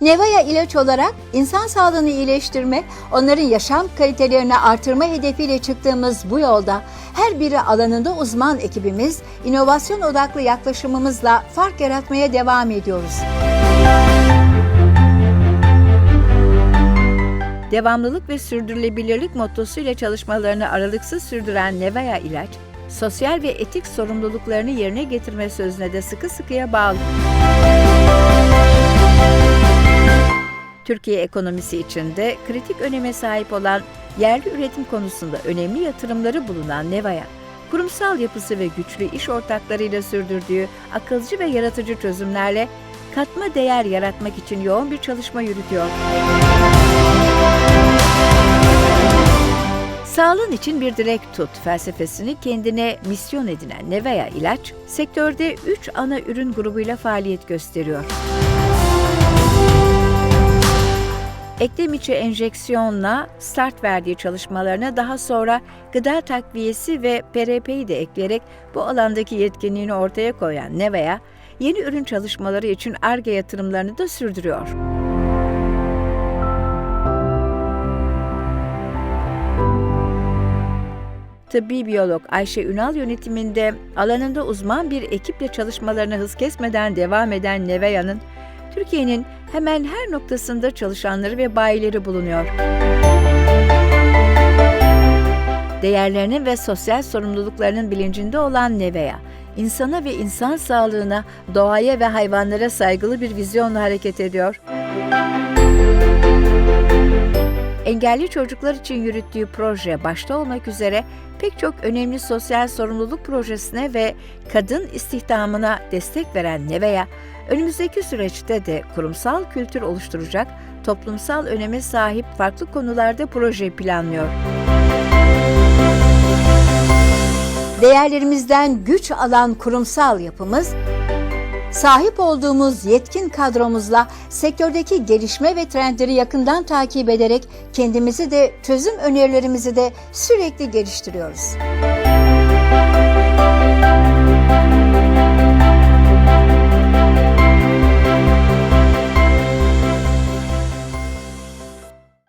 Nevaya ilaç olarak insan sağlığını iyileştirme, onların yaşam kalitelerini artırma hedefiyle çıktığımız bu yolda her biri alanında uzman ekibimiz, inovasyon odaklı yaklaşımımızla fark yaratmaya devam ediyoruz. Devamlılık ve sürdürülebilirlik mottosuyla çalışmalarını aralıksız sürdüren Nevaya İlaç, sosyal ve etik sorumluluklarını yerine getirme sözüne de sıkı sıkıya bağlı. Türkiye ekonomisi içinde kritik öneme sahip olan yerli üretim konusunda önemli yatırımları bulunan Nevaya, kurumsal yapısı ve güçlü iş ortaklarıyla sürdürdüğü akılcı ve yaratıcı çözümlerle katma değer yaratmak için yoğun bir çalışma yürütüyor. Sağlığın için bir direk tut felsefesini kendine misyon edinen Nevea İlaç, sektörde 3 ana ürün grubuyla faaliyet gösteriyor. Eklem içi enjeksiyonla start verdiği çalışmalarına daha sonra gıda takviyesi ve PRP'yi de ekleyerek bu alandaki yetkinliğini ortaya koyan Nevea, yeni ürün çalışmaları için ARGE yatırımlarını da sürdürüyor. Tıbbi biyolog Ayşe Ünal yönetiminde alanında uzman bir ekiple çalışmalarına hız kesmeden devam eden Neveya'nın, Türkiye'nin hemen her noktasında çalışanları ve bayileri bulunuyor. Değerlerinin ve sosyal sorumluluklarının bilincinde olan Neveya, insana ve insan sağlığına, doğaya ve hayvanlara saygılı bir vizyonla hareket ediyor. Engelli çocuklar için yürüttüğü proje başta olmak üzere pek çok önemli sosyal sorumluluk projesine ve kadın istihdamına destek veren Neveya, önümüzdeki süreçte de kurumsal kültür oluşturacak, toplumsal öneme sahip farklı konularda proje planlıyor. Değerlerimizden güç alan kurumsal yapımız, sahip olduğumuz yetkin kadromuzla sektördeki gelişme ve trendleri yakından takip ederek kendimizi de çözüm önerilerimizi de sürekli geliştiriyoruz.